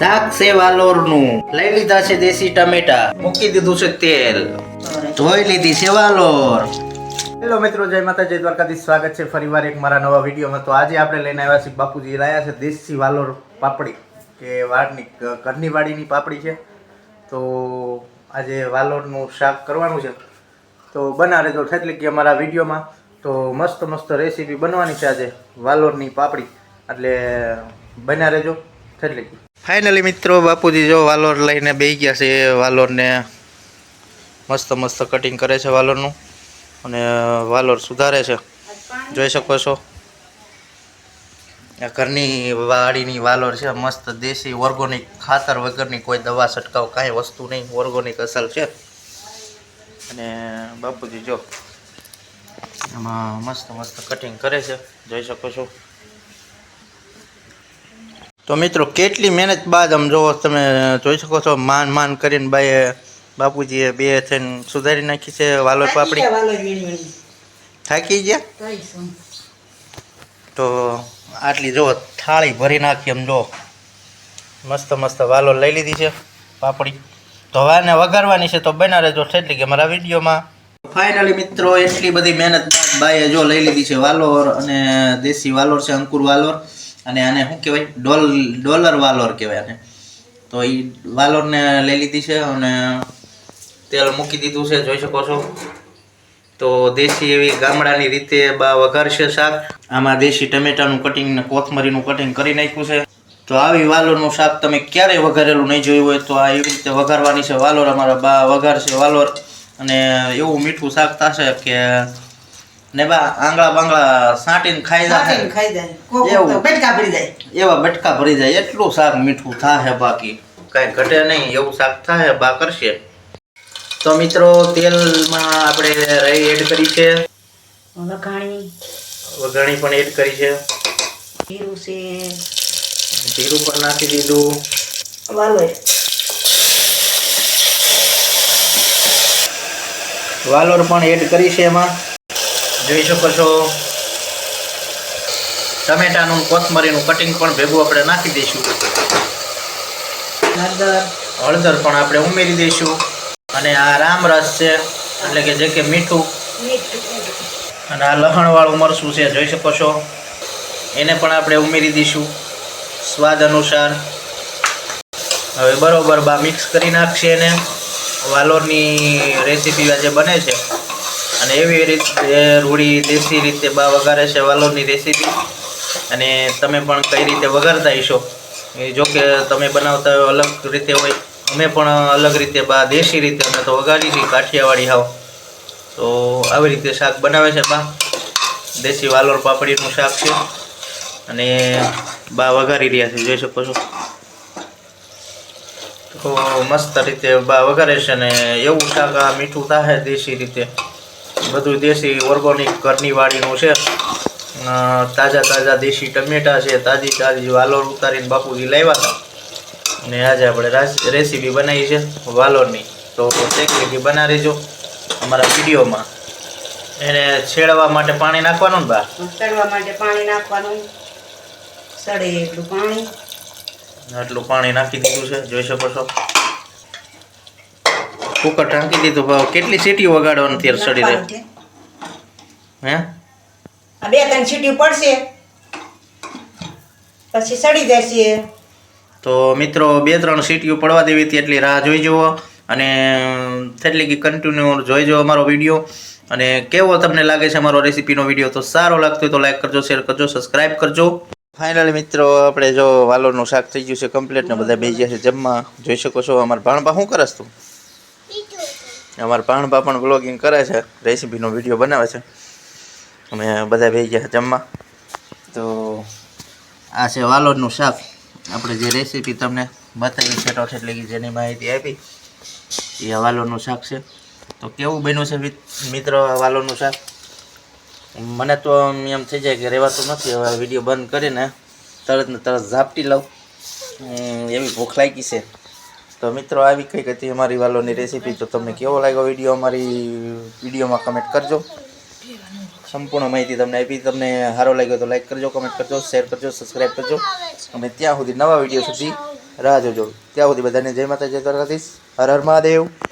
શાક છે વાલોરનું લઈ લીધા છે દેશી ટમેટા. મૂકી દીધું છે તેલ. ધોઈ લીધી છે વાલોર હેલો મિત્રો, જય માતાજી, જય દ્વારકાધીશ. સ્વાગત છે ફરીવાર એક મારા નવા વિડીયોમાં. તો આજે આપણે લઈને આવ્યા છીએ બાપુજી લાયા છે દેશી વાલોર પાપડી, કે વાડની ઘરની વાડીની પાપડી છે. તો આજે વાલોરનું શાક કરવાનું છે. તો બના રહેજો એટલે કે અમારા વિડીયોમાં. તો મસ્ત મસ્ત રેસીપી બનવાની છે આજે વાલોરની પાપડી. એટલે બના રહેજો એટલે ફાઇનલી મિત્રો, બાપુજી જો વાલોર લઈને બેસી ગયા છે. વાલોરને મસ્ત મસ્ત કટિંગ કરે છે વાલોરનું. અને વાલોર સુધારે છે. જોઈ શકો છો. આ ઘરની વાડીની વાલોર છે. મસ્ત દેશી ઓર્ગોનિક, ખાતર વગરની કોઈ દવા છંટકાવ કાંઈ વસ્તુ નહીં. ઓર્ગોનિક અસલ છે. અને, બાપુજી જો એમાં મસ્ત મસ્ત કટિંગ કરે છે. જોઈ શકો છો. તો મિત્રો કેટલી મહેનત બાદ આમ જોવો તમે જોઈ શકો છો માન માન કરીને બાઈએ બાપુજીએ બે થઈને સુધારી નાખી છે વાલોર પાપડી. થાકી ગયા? તો આટલી જો થાળી ભરી નાખી એમ જો. મસ્ત મસ્ત વાલોર લઈ લીધી છે પાપડી. તો હવે આને વઘારવાની છે તો બના રહેજો એટલે કે મારા વિડીયોમાં. ફાઇનલી મિત્રો એટલી બધી મહેનત બાઈએ જો લઈ લીધી છે વાલોર અને દેશી વાલોર છે અંકુર વાલોર. અને આને શું કહેવાય? ડોલ, ડોલર વાલોર કહેવાય આને. તો એ વાલોરને લઈ લીધી છે અને તેલ મૂકી દીધું છે, જોઈ શકો છો. તો દેશી એવી ગામડાની રીતે બા વઘારશે શાક. આમાં દેશી ટમેટાનું કટિંગ ને કોથમરીનું કટિંગ કરી નાખ્યું છે. તો આવી વાલોરનું શાક તમે ક્યારેય વઘારેલું નહીં જોયું હોય તો આ એવી રીતે વઘારવાની છે. વાલોર અમારા બા વઘારશે, વાલોર. અને એવું મીઠું શાક થશે કે ને બા આંગળા બાંગળા સાંટીને ખાઈ જાય. એવું. એવા બટકા ભરી જાય. એટલું શાક મીઠું થાય બાકી. કાંઈ ઘટે નહીં એવું શાક થાય બા કરશે. તો મિત્રો તેલમાં આપણે રહી એડ કરી છે. વઘાણી. વઘાણી પણ એડ કરી છે. જીરું છે. જીરું પણ નાખી દીધું. વાલોર વાલોર પણ એડ કરી છે એમાં. જોઈ શકો છો. ટમેટાનું કોથમરીનું કટિંગ પણ ભેગું આપણે નાખી દઈશું. હળદર. હળદર પણ આપણે ઉમેરી દઈશું. અને આ રામરસ છે એટલે કે જે કે મીઠું. અને આ લહણવાળું મરચું છે જોઈ શકો છો. એને પણ આપણે ઉમેરી દઈશું. સ્વાદ અનુસાર. હવે બરોબર બા મિક્સ કરી નાખશે એને. વાલોરની રેસીપી આજે બને છે. અને એવી રીતે રૂડી દેશી રીતે બા વઘારે છે, વાલોરની રેસીપી. અને તમે પણ કઈ રીતે વઘારતા હશો? એ જો કે તમે બનાવતા હોય અલગ રીતે હોય. અમે પણ અલગ રીતે બા દેશી રીતે અમે તો વઘારી છીએ, કાઠિયાવાડી હાવ. તો આવી રીતે શાક બનાવે છે બા. દેશી વાલોર પાપડીનું શાક છે. અને બા વઘારી રહ્યા છે, જોઈ શકો છો. તો મસ્ત રીતે બા વઘારે છે ને એવું શાક આ મીઠું થાય દેશી રીતે. બધું દેશી ઓર્ગોનિક ઘરની વાડીનું છે. તાજા તાજા દેશી ટમેટા છે તાજી તાજી વાલોર ઉતારીને બાપુજી લાવ્યા હતા. ને આજે આપણે રાસ- રેસીપી બનાવી છે વાલોરની તો શેકલી બના જો અમારા વિડીયોમાં. એને છેડવા માટે પાણી નાખવાનું ને બા? છેડવા માટે પાણી નાખવાનું. સડે એટલું પાણી. આટલું પાણી નાખી દીધું છે જોઈ શકો છો. કુકર ઢાંકી દીધું ભાવ કેટલી સીટી વગાડવાની ત્યારે સડી રહે હે? બે ત્રણ સીટી પડશે. પછી સડી જશે. તો મિત્રો બે ત્રણ સીટીઓ પડવા દેવી હતી એટલી રાહ જોઈ જુઓ અને તેટલી કે કન્ટિન્યુ જોઈ જુઓ અમારો વીડિયો. અને કેવો તમને લાગે છે અમારો રેસીપીનો વીડિયો તો સારો લાગતો હોય તો લાઈક કરજો શેર કરજો સબસ્ક્રાઈબ કરજો. ફાઇનલી મિત્રો આપણે જો વાલોરનું શાક થઈ ગયું છે કમ્પ્લીટ ને બધા બેસી ગયા છે જમવા. જોઈ શકો છો અમારા ભાણબા શું કરસ તું? અમારા ભાણભા પણ બ્લોગિંગ કરે છે, રેસીપીનો વીડિયો બનાવે છે. અમે બધા બેસી ગયા જમવા. તો આ છે વાલોડનું શાક. આપણે જે રેસીપી તમને બતાવી છે ટોઠ એટલે કે જેની માહિતી આપી, એ વાલોડનું શાક છે. તો કેવું બન્યું છે, મિત- મિત્ર, આ શાક? મને તો એમ થઈ જાય કે રહેવાતું નથી, હવે વીડિયો બંધ કરીને તરત ને તરત ઝાપટી લઉં. એવી ભૂખ લાગી છે. તો મિત્રો, આવી કંઈક હતી અમારી વાલોની રેસીપી તો તમને કેવો લાગ્યો વીડિયો અમારી વિડીયોમાં કમેન્ટ કરજો. સંપૂર્ણ માહિતી તમને આપી. તમને સારો લાગ્યો તો લાઈક કરજો કમેન્ટ કરજો શેર કરજો સબસ્ક્રાઈબ કરજો. અને ત્યાં સુધી નવા વીડિયો સુધી રાહ જોજો. ત્યાં સુધી બધાને જય માતા જય દ્વારકાધીશ. હર હર મહાદેવ.